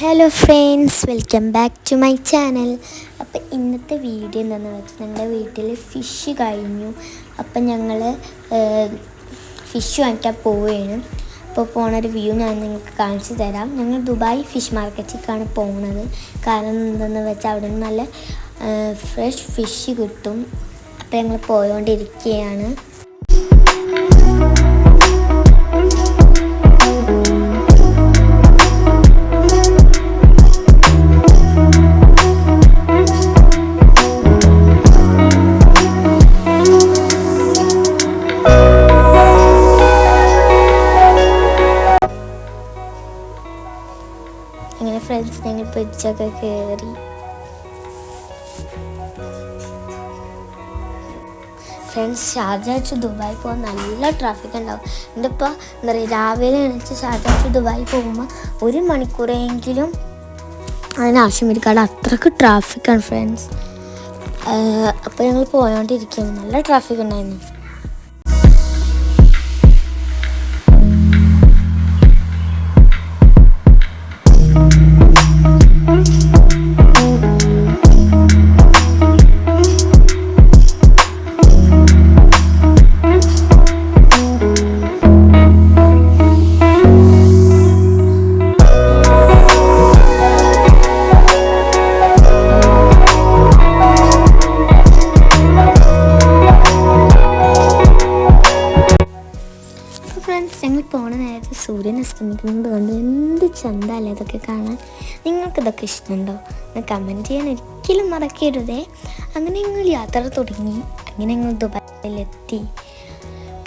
Hello friends welcome back to my channel അപ്പോൾ ഇന്നത്തെ video എന്താണെന്ന് വെച്ചാൽ ഞങ്ങളുടെ വീട്ടിൽ ഫിഷ് കഴിഞ്ഞു. അപ്പം ഞങ്ങൾ ഫിഷ് വാങ്ങിക്കാൻ പോവുകയാണ് അപ്പോൾ പോണ ഒരു വ്യൂ ഞാൻ നിങ്ങൾക്ക് കാണിച്ചു തരാം. ഞങ്ങൾ ദുബായ് ഫിഷ് മാർക്കറ്റിലേക്കാണ് പോകുന്നത് കാരണം എന്താണെന്ന് വെച്ചാൽ അവിടെ നല്ല ഫ്രഷ് ഫിഷ് കിട്ടും. അപ്പോൾ ഞങ്ങൾ പോയോണ്ടിരിക്കുകയാണ് അങ്ങനെ ഫ്രണ്ട്സ് ഞങ്ങൾ പൊരിച്ചൊക്കെ കയറി ഫ്രണ്ട്സ് ഷാർജ വെച്ച് ദുബായ് പോകാൻ നല്ല ട്രാഫിക് ഉണ്ടാവും. എന്റെ ഇപ്പോൾ എന്താ പറയുക രാവിലെ എണീച്ച് ഷാർജ വെച്ച് ദുബായ് പോകുമ്പോൾ ഒരു മണിക്കൂറെങ്കിലും അതിനാവശ്യം വരും. അത്രയ്ക്ക് ട്രാഫിക്കാണ് ഫ്രണ്ട്സ് അപ്പോൾ ഞങ്ങൾ പോയോണ്ടിരിക്കുകയാണ് നല്ല ട്രാഫിക് ഉണ്ടായിരുന്നു. പോണ നേരത്ത് സൂര്യൻ അസ്തമിക്കുന്നത് കൊണ്ട് എന്ത് ചന്തല്ലേ അതൊക്കെ കാണാൻ? നിങ്ങൾക്കിതൊക്കെ ഇഷ്ടമുണ്ടോ? ഒന്ന് കമന്റ് ചെയ്യാൻ ഒരിക്കലും മറക്കരുതേ. അങ്ങനെ ഞങ്ങൾ യാത്ര തുടങ്ങി. അങ്ങനെ ഞങ്ങൾ ദുബായിലെത്തി.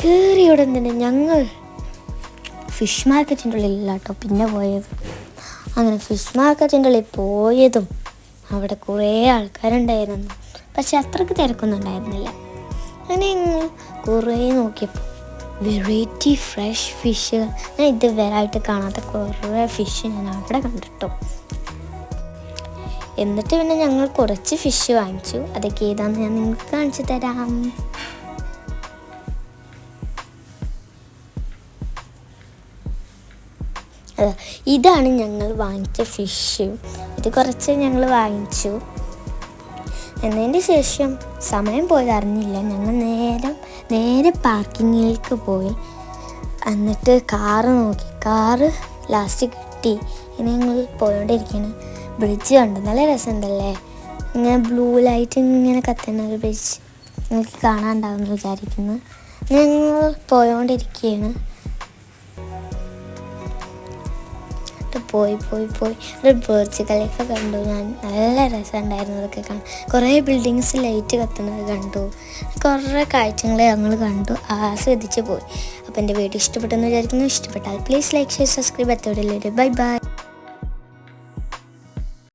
കയറിയ ഉടൻ തന്നെ ഞങ്ങൾ ഫിഷ് മാർക്കറ്റിന്റെ ഉള്ളിലല്ല കേട്ടോ പിന്നെ പോയത്. അങ്ങനെ ഫിഷ് മാർക്കറ്റിന്റെ ഉള്ളിൽ പോയതും അവിടെ കുറേ ആൾക്കാരുണ്ടായിരുന്നു. പക്ഷെ അത്രയ്ക്ക് തിരക്കൊന്നും ഉണ്ടായിരുന്നില്ല. അങ്ങനെ കുറേ നോക്കിയപ്പോൾ വെറൈറ്റി ഫ്രഷ് ഫിഷ് ഞാൻ ഇതുവരായിട്ട് കാണാത്ത കുറേ ഫിഷ് ഞാൻ അവിടെ കണ്ടിട്ടു. എന്നിട്ട് പിന്നെ ഞങ്ങൾ കുറച്ച് ഫിഷ് വാങ്ങിച്ചു. അതൊക്കെ ഏതാണെന്ന് ഞാൻ നിങ്ങൾക്ക് കാണിച്ചു തരാം. ഇതാണ് ഞങ്ങൾ വാങ്ങിച്ച ഫിഷ് ഇത് കുറച്ച് ഞങ്ങൾ വാങ്ങിച്ചു. എന്നതിന്റെ ശേഷം സമയം പോയത് അറിഞ്ഞില്ല ഞങ്ങൾ നേരെ നേരെ പാർക്കിങ്ങിലേക്ക് പോയി. എന്നിട്ട് കാറ് നോക്കി. കാറ് ലാസ്റ്റ് കിട്ടി. ഇനി ഞങ്ങൾ പോയോണ്ടിരിക്കുകയാണ് ബ്രിഡ്ജ് കണ്ടു നല്ല രസമുണ്ടല്ലേ? ഇങ്ങനെ ബ്ലൂ ലൈറ്റ് ഇങ്ങനെ കത്തുന്ന ഒരു ബ്രിഡ്ജ് നിങ്ങൾക്ക് കാണാനുണ്ടാവുമെന്ന് വിചാരിക്കുന്നു. ഞങ്ങൾ പോയോണ്ടിരിക്കുകയാണ് എന്നിട്ട് പോയി പോയി പോയി. ഒരു ബേർഡ്സ് കളിയൊക്കെ കണ്ടു ഞാൻ. നല്ല രസമുണ്ടായിരുന്നു അതൊക്കെ കാണാൻ. കുറേ ബിൽഡിങ്സ് ലൈറ്റ് കത്തുന്നത് കണ്ടു. കുറേ കാഴ്ചകൾ ഞങ്ങൾ കണ്ടു. ആസ്വദിച്ച് പോയി. അപ്പോൾ എന്റെ വീഡിയോ ഇഷ്ടപ്പെട്ടെന്ന് വിചാരിക്കുന്നു. ഇഷ്ടപ്പെട്ടാൽ പ്ലീസ് ലൈക്ക് ഷെയർ സബ്സ്ക്രൈബ് എത്തോടെ ബൈ ബൈ